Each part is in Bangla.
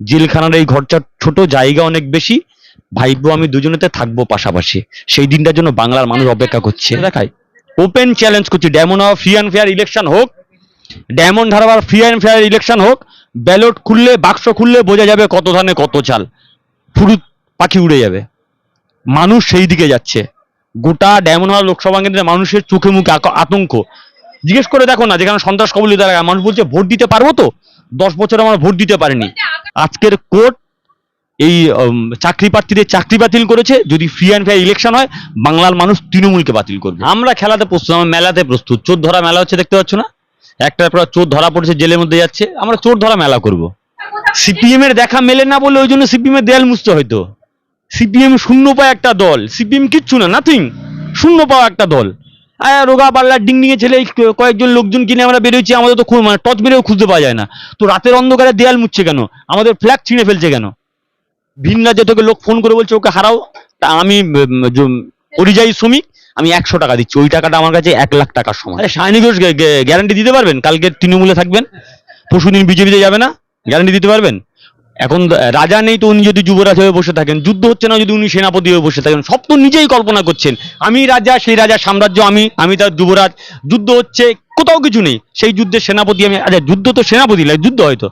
জেলখানার এই ঘরটা ছোট জায়গা অনেক বেশি। ভাইবো আমি দুজনেতে থাকব পাশাপাশি। সেই দিনটার জন্য বাংলার মানুষ অপেক্ষা করছে। দেখাই। ওপেন চ্যালেঞ্জ করছি। ডায়মন্ড হাওয়া ফ্রি অ্যান্ড ফেয়ার ইলেকশন হোক diamond harbour free and fair election হোক ব্যালট খুললে বাক্স খুললে বোঝা যাবে কত ধানে কত চাল। ফুরু পাখি উড়ে যাবে। মানুষ সেই দিকে যাচ্ছে। গোটা ডায়মন্ড হাওয়া লোকসভা কেন্দ্রে মানুষের চোখে মুখে আতঙ্ক। জিজ্ঞেস করে দেখো না যেখানে সন্ত্রাস কবলিত এলাকা মানুষ বলছে ভোট দিতে পারব তো? দশ বছর আমার ভোট দিতে পারিনি। আজকের কোর্ট এই চাকরি প্রার্থীদের চাকরি বাতিল করেছে। যদি ফ্রি অ্যান্ড ফেয়ার ইলেকশন হয় বাংলার মানুষ তৃণমূলকে বাতিল করবে। আমরা খেলাতে প্রস্তুত আমরা মেলাতে প্রস্তুত। চোর ধরা মেলা হচ্ছে দেখতে পাচ্ছ না? একটার পর চোর ধরা পড়েছে জেলের মধ্যে যাচ্ছে। আমরা চোর ধরা মেলা করব। সিপিএম এর দেখা মেলে না বলে ওই জন্য সিপিএম এর দেয়াল মুছতে হয়তো সিপিএম শূন্য পায় একটা দল। সিপিএম কিচ্ছু না নাথিং শূন্য পাওয়া একটা দল। রোগা ডিং ডিঙে ছেলে কয়েকজন লোকজন কিনে আমরা বেরোচ্ছি, আমাদের তো মানে টর্চ মেরেও খুঁজতে পাওয়া যায় না। তো রাতের অন্ধকারে দেয়াল মুছছে কেন? আমাদের ফ্ল্যাগ ছিঁড়ে ফেলছে কেন? ভিন রাজ্য থেকে লোক ফোন করে বলছে, ওকে হারাও। তা আমি পরিযায়ী শ্রমিক, আমি একশো টাকা দিচ্ছি। ওই টাকাটা আমার কাছে এক লাখ টাকার সময় সায়নী ঘোষ গ্যারান্টি দিতে পারবেন? কালকে তৃণমূলে থাকবেন? পরশুদিন বিজেপিতে যাবে না? গ্যারান্টি দিতে পারবেন? এখন রাজা নেই তো উনি যদি যুবরাজ হয়ে বসে থাকেন, যুদ্ধ হচ্ছে না যদি উনি সেনাপতি হয়ে বসে থাকেন, সব তো নিজেই কল্পনা করছেন। আমি রাজা, সেই রাজার সাম্রাজ্য আমি আমি তার যুবরাজ। যুদ্ধ হচ্ছে, কোথাও কিছু নেই। সেই যুদ্ধের সেনাপতি আমি আচ্ছা যুদ্ধ তো সেনাপতি নয় যুদ্ধ হয়তো।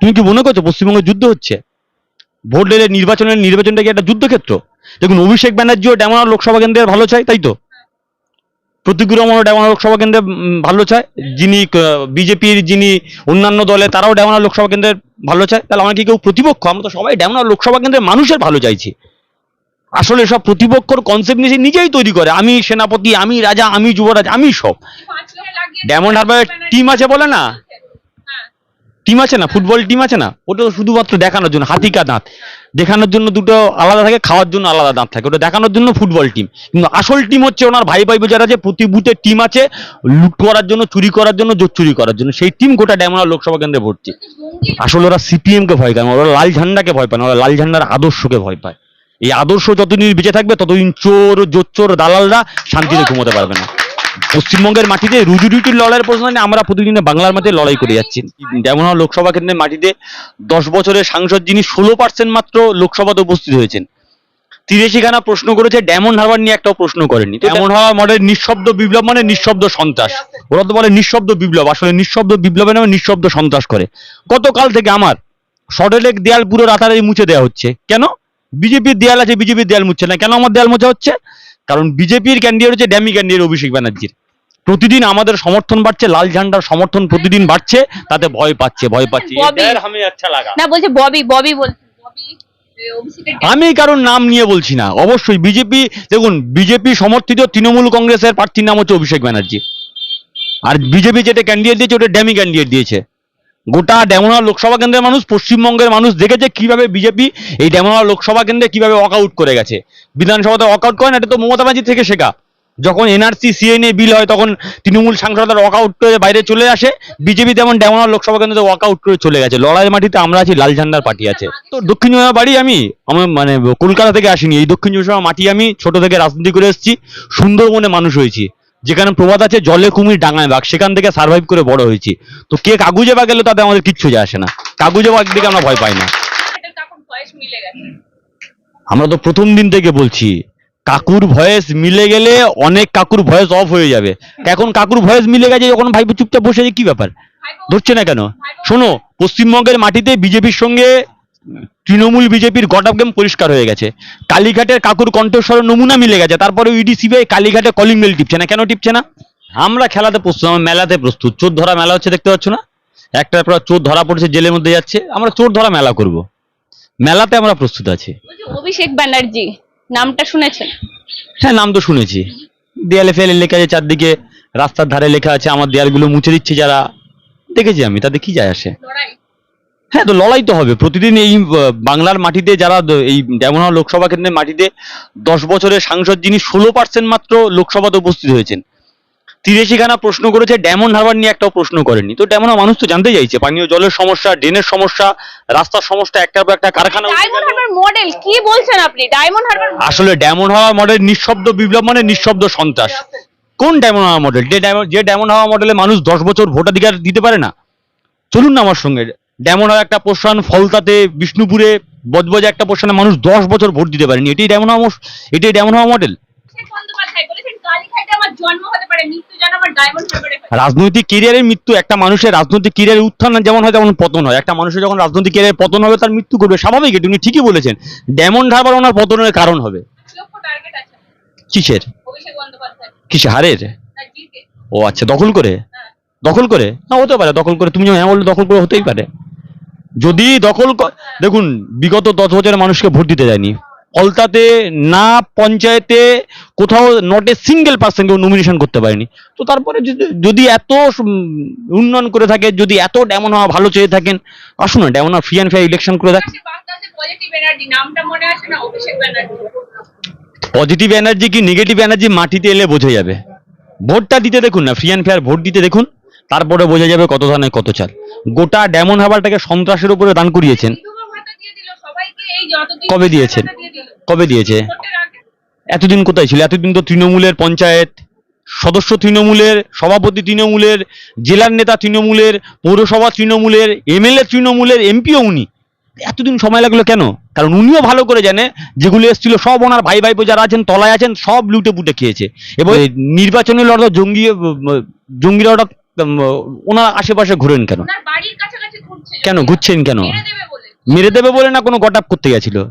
তুমি কি মনে করছ পশ্চিমবঙ্গে যুদ্ধ হচ্ছে? ভোট নির্বাচনের নির্বাচনটা কি একটা যুদ্ধক্ষেত্র? দেখুন, অভিষেক ব্যানার্জিও ডেমনা লোকসভা কেন্দ্রের ভালো চাই তাই তো? প্রতিকূল মনে ডেমানা লোকসভা কেন্দ্রে ভালো চায়। যিনি বিজেপির যিনি অন্যান্য দলে তারাও ডেমানা লোকসভা কেন্দ্রে ভালো চায়। তাহলে আমরা কি কেউ প্রতিপক্ষ? আমরা তো সবাই ডেমানা লোকসভা কেন্দ্রের মানুষের ভালো চাইছি। আসলে সব প্রতিপক্ষর কনসেপ্ট নিয়ে নিজেই তৈরি করে। আমি সেনাপতি আমি রাজা আমি যুবরাজ আমি সব। ডায়মন্ড হারবারের টিম আছে বলে না? টিম আছে না? ফুটবল টিম আছে না? ওটা তো শুধুমাত্র দেখানোর জন্য, হাতিকা দাঁত। দেখানোর জন্য দুটো আলাদা থাকে, খাওয়ার জন্য আলাদা দাঁত থাকে। ওটা দেখানোর জন্য ফুটবল টিম। কিন্তু আসল টিম হচ্ছে ওনার ভাই ভাই যারা আছে প্রতি বুথে টিম আছে, লুট করার জন্য, চুরি করার জন্য, জোর চুরি করার জন্য। সেই টিম গোটা ডেমোনা লোকসভা কেন্দ্রে ভর্তি। আসলে ওরা সিপিএম কে ভয় পায় ওরা লাল ঝান্ডাকে ভয় পায় না, ওরা লাল ঝান্ডার আদর্শকে ভয় পায়। এই আদর্শ যতদিন বেঁচে থাকবে, ততদিন চোর, জোচ্চোর, দালালরা শান্তিতে ঘুমোতে পারবে না। পশ্চিমবঙ্গের মাটিতে রুজুরুটির লড়াইয়ের প্রশ্ন আমরা প্রতিদিনে বাংলার মাঠে লড়াই করে যাচ্ছি। যেমন লোকসভা কেন্দ্রের মাটিতে দশ বছরের সাংসদ যিনি ষোলো পার্সেন্ট মাত্র লোকসভাতে উপস্থিত হয়েছেন। তিরেশিখানা প্রশ্ন করেছে, ডায়মন্ড হারবার নিয়ে একটাও প্রশ্ন করেনি ডেমন হারবার মডেল নিঃশব্দ বিপ্লব মানে নিঃশব্দ সন্ত্রাস। ওরা তো বলে নিঃশব্দ বিপ্লব। আসলে নিঃশব্দ বিপ্লবের নামে নিঃশব্দ সন্ত্রাস করে। গতকাল থেকে আমার সডেলেক দেয়াল পুরো রাতারাতি মুছে দেওয়া হচ্ছে। কেন? বিজেপির দেয়াল আছে, বিজেপির দেয়াল মুছছে না। কেন আমার দেয়াল মোছা হচ্ছে? কারণ বিজেপির ক্যান্ডিডেট হচ্ছে ড্যামি ক্যান্ডিডেট অভিষেক ব্যানার্জির। প্রতিদিন আমাদের সমর্থন বাড়ছে লাল ঝান্ডার সমর্থন প্রতিদিন বাড়ছে তাতে ভয় পাচ্ছে ভয় পাচ্ছে। না বলছে ববি ববি বলছে এ, অভিষেকের আমি কারোর নাম নিয়ে বলছি না। অবশ্যই বিজেপি দেখুন বিজেপি সমর্থিত তৃণমূল কংগ্রেসের প্রার্থীর নাম হচ্ছে অভিষেক ব্যানার্জি। আর বিজেপি যেটা ক্যান্ডিডেট দিয়েছে ওটা ড্যামি ক্যান্ডিডেট দিয়েছে। গোটা ডেমোনা লোকসভা কেন্দ্রের মানুষ, পশ্চিমবঙ্গের মানুষ দেখেছে কীভাবে বিজেপি এই ডেমোনা লোকসভা কেন্দ্রে কীভাবে ওয়াকআউট করে গেছে। বিধানসভাতে ওয়াকআউট করেন এটা তো মমতা ব্যানার্জি থেকে শেখা। যখন এনআরসি সিএনএ বিল হয়, তখন তৃণমূল সাংসদরা ওয়াকআউট করে বাইরে চলে আসে। বিজেপি তেমন ডেমোনা লোকসভা কেন্দ্রে ওয়াকআউট করে চলে গেছে। লড়াইয়ের মাটিতে আমরা আছি, লাল ঝান্ডার পার্টি আছে। তো দক্ষিণ চব্বিশ বাড়ি আমি, আমার মানে কলকাতা থেকে আসিনি। এই দক্ষিণ চব্বিশ মাটি আমি ছোট থেকে রাজনীতি করে এসেছি। সুন্দরবনে মানুষ হয়েছি। যেখানে প্রবাদ আছে, জলে কুমির ডাঙায় বাঘ। সেখান থেকে সার্ভাইভ করে বড় হয়েছি। তো কে কাগুজে বাগ গেলে তাতে আমাদের কিচ্ছু যায় আসে না। কাগুজে বাগ দিকে আমরা ভয় পাই না। আমরা তো প্রথম দিন থেকে বলছি, কাকুর ভয়েস মিলে গেলে অনেক কাকুর ভয়েস অফ হয়ে যাবে। এখন কাকুর ভয়েস মিলে গেছে যখন ভাইপো চুপচাপ বসে কি ব্যাপার? ধরছে না কেন? শোনো, পশ্চিমবঙ্গের মাটিতে বিজেপির সঙ্গে তৃণমূল বিজেপির গট গেম পরিষ্কার হয়ে গেছে। কালীঘাটের কাকুর কণ্ঠস্বর নমুনা মিলে গেছে। তারপরে ইডি সিবিআই কালীঘাটে কলিং বেল টিপছে না। কেন টিপছে না? আমরা খেলাতে প্রস্তুত আমরা মেলাতে প্রস্তুত। চোর ধরা মেলা হচ্ছে দেখতে পাচ্ছ না? একটার পর চোর ধরা পড়েছে জেলের মধ্যে যাচ্ছে। আমরা চোর ধরা মেলা করব। মেলাতে আমরা প্রস্তুত আছি। অভিষেক ব্যানার্জি নামটা শুনেছেন? হ্যাঁ নাম তো শুনেছি। দেয়ালে ফেলে লেখা আছে চারদিকে রাস্তার ধারে লেখা আছে আমার দেয়ালগুলো মুছে দিচ্ছে যারা। দেখেছি আমি তাতে কি যায় আসে? লড়াই। হ্যাঁ তো লড়াই তো হবে। প্রতিদিন এই বাংলার মাটিতে যারা এই যেমন লোকসভা কেন্দ্রের মাটিতে দশ বছরের সাংসদ যিনি ষোলো পার্সেন্ট মাত্র লোকসভাতে উপস্থিত হয়েছেন। তিরেশিখানা প্রশ্ন করেছে ডায়মন্ড হারবার নিয়ে একটাও প্রশ্ন করেনি। তো ডায়মন্ড মানুষ তো জানতে চাইছে পানীয় জলের সমস্যা ড্রেনের সমস্যা রাস্তার সমস্যা একটার পর একটা কারখানা ডায়মন্ড মডেল কি বলছেন আপনি? ডায়মন্ড হারবার আসলে ডায়মন্ড হাওয়া মডেল নিঃশব্দ বিপ্লব মানে নিঃশব্দ সন্ত্রাস। কোন ডায়মন্ড হাওয়া মডেল যে ডায়মন্ড যে ডায়মন্ড হাওয়া মডেলে মানুষ দশ বছর ভোটাধিকার দিতে পারে না? চলুন না আমার সঙ্গে। ডেমন একটা পোষণ ফলতাতে বিষ্ণুপুরে বজবজে একটা পোষণে মানুষ দশ বছর ভোট দিতে পারেনি। এটাই ডেমন হওয়া এটাই ডেমন হওয়া মডেল হয় রাজনৈতিক কেরিয়ারের মৃত্যু একটা মানুষের রাজনৈতিক কেরিয়ারের উত্থান যেমন হয় তেমন পতন হয়। একটা মানুষের যখন রাজনৈতিক কেরিয়ারের পতন হবে তার মৃত্যু করবে স্বাভাবিক এটা উনি ঠিকই বলেছেন। ডায়মন্ড ঢাবার ওনার পতনের কারণ হবে। কিসের? কিসে হারের? ও আচ্ছা দখল করে? হ্যাঁ। দখল করে? না হতে পারে দখল করে। তুমি যেমন হ্যাঁ বললে দখল করে হতেই পারে। যদি দখল দেখুন বিগত দশ বছরের মানুষকে ভোট দিতে দেয়নি অলতাতে না পঞ্চায়েতে কোথাও নট এ সিঙ্গেল পার্সন কেউ নমিনেশন করতে পারেনি। তো তারপরে যদি- যদি এত উন্নয়ন করে থাকে যদি এত ডেমন হওয়া ভালো চেয়ে থাকেন আসুন না ডেমন ফ্রি অ্যান্ড ফেয়ার ইলেকশন করে ব্যানার্জি? পজিটিভ এনার্জি কি নেগেটিভ এনার্জি মাটিতে এলে বোঝা যাবে। ভোটটা দিতে দেখুন না ফ্রি অ্যান্ড ফেয়ার ভোট দিতে দেখুন। তারপরে বোঝা যাবে কত ধানে কত চাল। গোটা ডেমন হাবালটাকে সন্ত্রাসের উপরে দান করিয়েছেন। কবে দিয়েছেন? কবে দিয়েছে? এতদিন কোথায় ছিল? এতদিন তো তৃণমূলের পঞ্চায়েত সদস্য তৃণমূলের, সভাপতি তৃণমূলের, জেলার নেতা তৃণমূলের, পৌরসভা তৃণমূলের, এমএলএ তৃণমূলের, এমপিও উনি। এতদিন সময় লাগল কেন? কারণ উনিও ভালো করে জানে, যেগুলো এসেছিল সব ওনার ভাই ভাইপো যারা আছেন, তলায় আছেন, সব লুটে পুটে খেয়েছে এবং নির্বাচনী লড়াই জঙ্গি, জঙ্গিরা ওটা ওনার আশেপাশে ঘুরেন কেন? কেন ঘুরছেন কেন? মেরে দেবে বলে। মেরে দেবে বলে না কোনো গটাপ করতে গেছিল?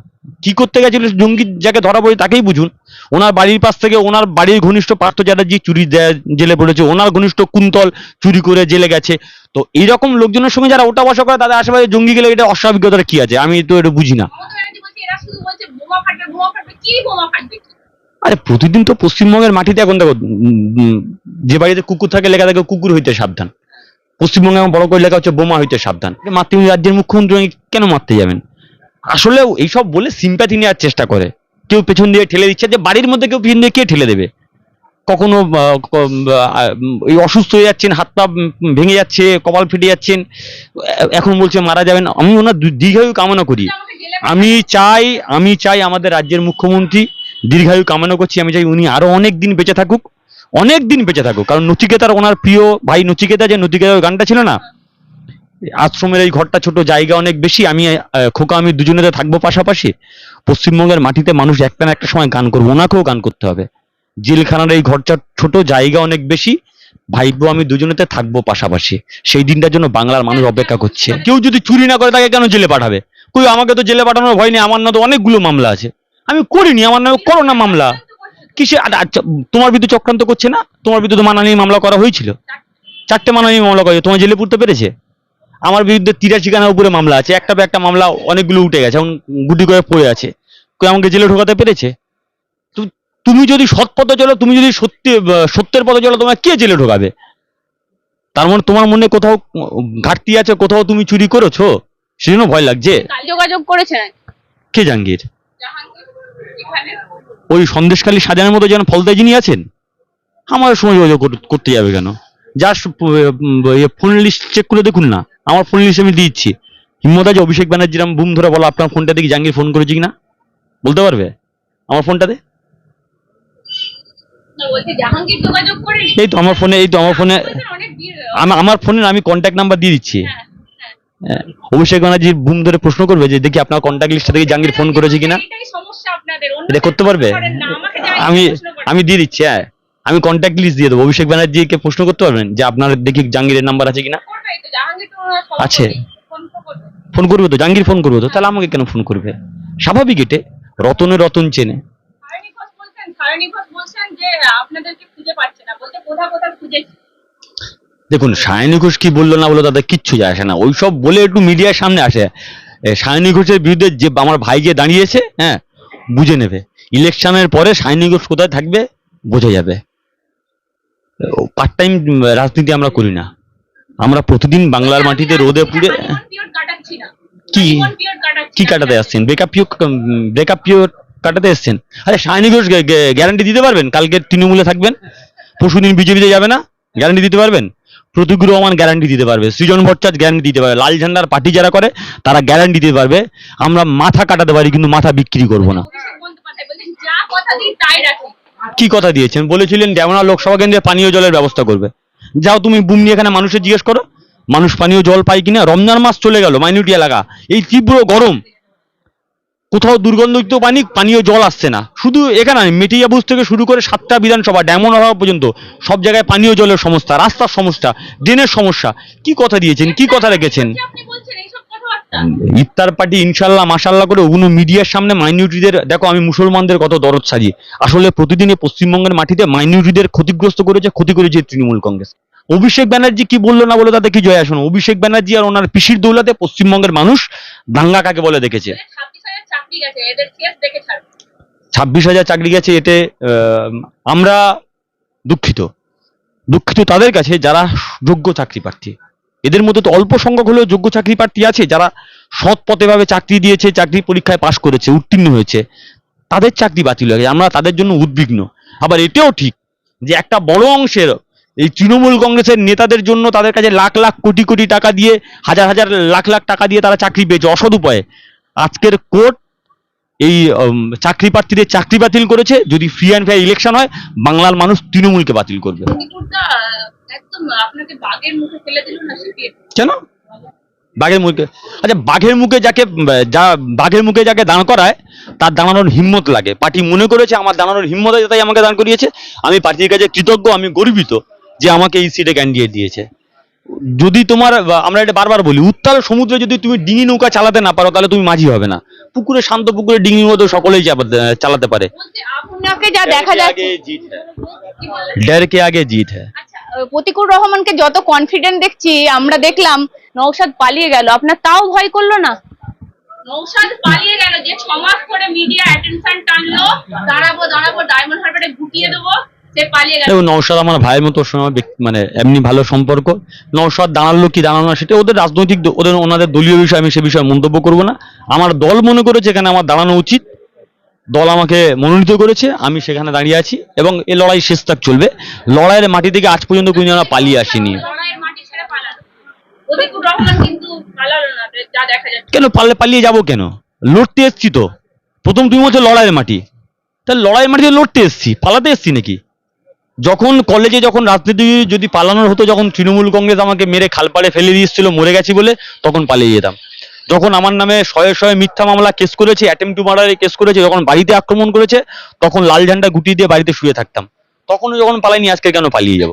কি করতে গেছিল? জঙ্গি যাকে ধরা পড়ে তাকেই বুঝুন। ওনার বাড়ির পাশ থেকে ওনার বাড়ির ঘনিষ্ঠ পার্থ চ্যাটার্জি চুরি দেয়া- জেলে পড়েছে। ওনার ঘনিষ্ঠ কুন্তল চুরি করে জেলে গেছে। তো এইরকম লোকজনের সঙ্গে যারা ওটা বসা করে তাদের আশেপাশে জঙ্গি গেলে এটা অস্বাভাবিকতার কি আছে? আমি তো এটা বুঝি না। আরে প্রতিদিন তো পশ্চিমবঙ্গের মাটিতে এখন দেখো যে বাড়িতে কুকুর থাকে লেখা থাকে কুকুর হইতে সাবধান। পশ্চিমবঙ্গে বড় করে লেখা হচ্ছে বোমা হইতে সাবধান। মাতৃ রাজ্যের মুখ্যমন্ত্রী কেন মারতে যাবেন? আসলে এইসব বলে সিম্প্যাথি নেওয়ার চেষ্টা করে। কেউ পেছন দিয়ে ঠেলে দিচ্ছে যে বাড়ির মধ্যে কেউ পেছন দিয়ে কে ঠেলে দেবে? কখনো এই অসুস্থ হয়ে যাচ্ছেন, হাত পা ভেঙে যাচ্ছে, কপাল ফেটে যাচ্ছেন, এখন বলছে মারা যাবেন। আমি ওনার দীর্ঘায়ু কামনা করি। আমি চাই আমি চাই আমাদের রাজ্যের মুখ্যমন্ত্রী দীর্ঘায়ু কামনা করছি, আমি চাই উনি আরও অনেক দিন বেঁচে থাকুক, অনেক দিন বেঁচে থাকুক। কারণ নচিকেতার ওনার প্রিয় ভাই নচিকেতা, যে নচিকেতার গানটা ছিল না, আশ্রমের এই ঘরটা ছোট, জায়গা অনেক বেশি, আমি খোকা, আমি দুজনেতে থাকব পাশাপাশি। পশ্চিমবঙ্গের মাটিতে মানুষ একটা না একটা সময় গান করব, ওনাকেও গান করতে হবে। জেলখানার এই ঘরটা ছোট, জায়গা অনেক বেশি ভাইবো আমি দুজনেতে থাকব পাশাপাশি। সেই দিনটার জন্য বাংলার মানুষ অপেক্ষা করছে। কেউ যদি চুরি না করে তাকে কেন জেলে পাঠাবে? কই, আমাকে তো জেলে পাঠানোর ভয় নেই, আমার না তো অনেকগুলো মামলা আছে। আমি করিনি আমার নামে করো না মামলা। কিসে আ- আচ্ছা তোমার বিরুদ্ধে চক্রান্ত করছে না? তোমার বিরুদ্ধে মানানি মামলা করা হয়েছিল? চারটে মানানি মামলা করেছে তোমার জেলে পুরতে পেরেছে? আমার বিরুদ্ধে তিরাশি খানার উপরে মামলা আছে একটা একটা মামলা অনেকগুলো উঠে গেছে এখন গুটি করে পড়ে আছে। কই আমাকে জেলে ঢোকাতে পেরেছে? তুমি যদি সৎ পথে চলো তুমি যদি সত্যি সত্যের পথে চলো তোমার কে জেলে ঢোকাবে? তার মানে তোমার মনে কোথাও ঘাটতি আছে কোথাও তুমি চুরি করেছ? সেজন্য ভয় লাগছে? যোগাযোগ করেছেন কে জাহাঙ্গীর। ওই সন্দেশখালী সাজানোর মতো যেন ফলতায় যিনি আছেন আমার সময় যোগাযোগ করতে যাবে কেন? জাস্ট ফোন লিস্ট চেক করে দেখুন না। আমার ফোন লিস্ট আমি দিচ্ছি। হিম্মত আছে অভিষেক ব্যানার্জির আমি বুম ধরে বলো আপনার ফোনটা দেখি জাহাঙ্গীর ফোন করেছি কিনা? বলতে পারবে? আমার ফোনটাতে না, এই তো আমার ফোনে এই তো আমার ফোনে আমার ফোনে আমি কন্ট্যাক্ট নাম্বার দিয়ে দিচ্ছি। হ্যাঁ, অভিষেক ব্যানার্জির বুম ধরে প্রশ্ন করবে যে দেখি আপনার কন্ট্যাক্ট লিস্টে দেখি জাহাঙ্গীর ফোন করেছে কিনা? এটা করতে পারবে? আমি আমি দিয়ে দিচ্ছি হ্যাঁ। আমি কন্ট্যাক্ট লিস্ট দিয়ে দেবো। অভিষেক ব্যানার্জিকে প্রশ্ন করতে পারবেন যে আপনার দেখি জাহাঙ্গীরের নাম্বার আছে কিনা? আছে। ফোন করবে। তো? জাহাঙ্গীর ফোন করবে তো? তাহলে আমাকে কেন ফোন করবে? স্বাভাবিক এটে রতনে রতন চেনে। যে আপনাদেরকে খুঁজে পাচ্ছে না। বলতে কোথা কোথা খুঁজেছি? দেখুন, সায়নী ঘোষ কি বলল না বলল তাদের কিচ্ছু যায় আসে না। ওইসব বলে একটু মিডিয়ার সামনে আসে। সায়নী ঘোষের বিরুদ্ধে যে আমার ভাই যে দাঁড়িয়েছে হ্যাঁ বুঝে নেবে। ইলেকশনের পরে সায়নী ঘোষ কোথায় থাকবে, বোঝা যাবে। পার্ট টাইম রাজনীতি আমরা করি না। আমরা প্রতিদিন বাংলার মাটিতে রোদে পুড়ে কি? কি কাটাতে আসছেন? ব্রেকআপ পিও ব্রেকআপ পিও কাটাতে এসছেন? আরে, সায়নী ঘোষ গ্যারান্টি দিতে পারবেন? কালকে তৃণমূলে থাকবেন? পরশুদিন বিজেপিতে যাবে না? গ্যারান্টি দিতে পারবেন? প্রতিগুলো রহমান গ্যারান্টি দিতে পারবে, সৃজন ভট্টাচার্য গ্যারান্টি দিতে পারবে, লাল ঝান্ডার পার্টি যারা করে, তারা গ্যারান্টি দিতে পারবে, আমরা মাথা কাটাতে পারি কিন্তু মাথা বিক্রি করব না। কি কথা দিয়েছেন? বলেছিলেন ডেমনা লোকসভা কেন্দ্রে পানীয় জলের ব্যবস্থা করবে। যাও তুমি বুম নিয়ে এখানে মানুষের জিজ্ঞেস করো, মানুষ পানীয় জল পায় কিনা? রমজান মাস চলে গেল, মাইনরিটি এলাকা। এই তীব্র গরম কোথাও দুর্গন্ধযুক্ত পানি, পানীয় জল আসছে না। শুধু এখানে মেটিয়াবুজ থেকে শুরু করে সাতটা বিধানসভা, ডায়মন্ড হারবার পর্যন্ত সব জায়গায় পানীয় জলের সমস্যা, রাস্তার সমস্যা, ড্রেনের সমস্যা। কি কথা দিয়েছেন? কি কথা রেখেছেন? ইফতার পার্টি ইনশাল্লাহ মাসাল্লাহ করে ওগুলো মিডিয়ার সামনে মাইনরিটিদের, দেখো আমি মুসলমানদের কত দরদ সাজি আসলে প্রতিদিনে পশ্চিমবঙ্গের মাটিতে মাইনরিটিদের ক্ষতিগ্রস্ত করেছে, ক্ষতি করেছে তৃণমূল কংগ্রেস। অভিষেক ব্যানার্জি কি বলল না বলে তাতে কি জয় আসুন অভিষেক ব্যানার্জি আর ওনার পিসির দৌলাতে পশ্চিমবঙ্গের মানুষ দাঙ্গা কাকে বলে দেখেছে? ছাব্বিশ হাজার চাকরি গেছে, এতে আমরা দুঃখিত। দুঃখিত তাদের কাছে যারা যোগ্য চাকরি প্রার্থী। এদের মধ্যে তো অল্প সংখ্যক হলেও যোগ্য চাকরি প্রার্থী আছে, যারা সৎ পথে ভাবে চাকরি দিয়েছে, চাকরি পরীক্ষায় পাশ করেছে, উত্তীর্ণ হয়েছে। তাদের চাকরি বাতিল হয়ে গেছে, আমরা তাদের জন্য উদ্বিগ্ন। আবার এটাও ঠিক যে একটা বড় অংশের এই তৃণমূল কংগ্রেসের নেতাদের জন্য তাদের কাছে লাখ লাখ কোটি কোটি টাকা দিয়ে, হাজার হাজার লাখ লাখ টাকা দিয়ে তারা চাকরি পেয়েছে, অসৎ উপায়ে। আজকের কোর্ট এই চাকরি প্রার্থীদের চাকরি বাতিল করেছে। যদি ফ্রি অ্যান্ড ফেয়ার ইলেকশন হয় বাংলার মানুষ তৃণমূলকে বাতিল করবে। কেন? বাঘের মুখে? আচ্ছা বাঘের মুখে যাকে যা বাঘের মুখে যাকে দাঁড় করায় তার দাঁড়ানোর হিম্মত লাগে। পার্টি মনে করেছে আমার দাঁড়ানোর হিম্মত আছে তাই আমাকে দাঁড় করিয়েছে। আমি পার্টির কাছে কৃতজ্ঞ আমি গর্বিত যে আমাকে এই সিটে ক্যান্ডিডেট দিয়েছে। যদি তোমার আমরা এটা বারবার বলি উত্তাল সমুদ্রে যদি তুমি ডিঙি নৌকা চালাতে না পারো তাহলে তুমি মাঝি হবে না। পুকুরে শান্ত পুকুরে ডিঙির মতো সকলেই চালাতে পারে। বলছে আপনাকে যা দেখা যাচ্ছে কি কে আগে জিত হ্যাঁ। আচ্ছা প্রতিকুল রহমানকে যত কনফিডেন্ট দেখছি আমরা দেখলাম নৌশাদ পালিয়ে গেল। আপনার তাও ভয় করল না? পালিয়ে গেল যে ছ মাস মিডিয়া অ্যাটেনশন টানলো দাঁড়াবো দাঁড়াবো ডায়মন্ড হারবারে গুটিয়ে দেবো। দেখো নৌসাদ আমার ভাইয়ের মতো আমার মানে এমনি ভালো সম্পর্ক। নৌসাদ দাঁড়াল কি দাঁড়াল না সেটা ওদের রাজনৈতিক ওদের ওনাদের দলীয় বিষয় আমি সে বিষয়ে মন্তব্য করব না। আমার দল মনে করেছে এখানে আমার দাঁড়ানো উচিত। দল আমাকে মনোনীত করেছে আমি সেখানে দাঁড়িয়ে আছি এবং এ লড়াই শেষ তাক চলবে। লড়াইয়ের মাটি থেকে আজ পর্যন্ত কোনো জন পালিয়ে আসেনি। পালালো। পালালো কেন পারলে পালিয়ে যাব কেন? লড়তে এসছি তো। প্রথম তুমি বলছো লড়াইয়ের মাটি। তাহলে লড়াইয়ের মাটিতে লড়তে এসছি পালাতে এসছি নাকি? যখন কলেজে যখন রাজনীতি যদি পালানোর হতো, যখন তৃণমূল কংগ্রেস আমাকে মেরে খালপাড়ে ফেলে দিয়েছিল মরে গেছি বলে, তখন পালিয়ে যেতাম। যখন আমার নামে শয়ে শয়ে মিথ্যা মামলা কেস করেছে অ্যাটেম্প টু মার্ডারে কেস করেছে, যখন বাড়িতে আক্রমণ করেছে, তখন লাল ঝান্ডা গুটিয়ে দিয়ে বাড়িতে শুয়ে থাকতাম। তখনও যখন পালাইনি, আজকে কেন পালিয়ে যাব?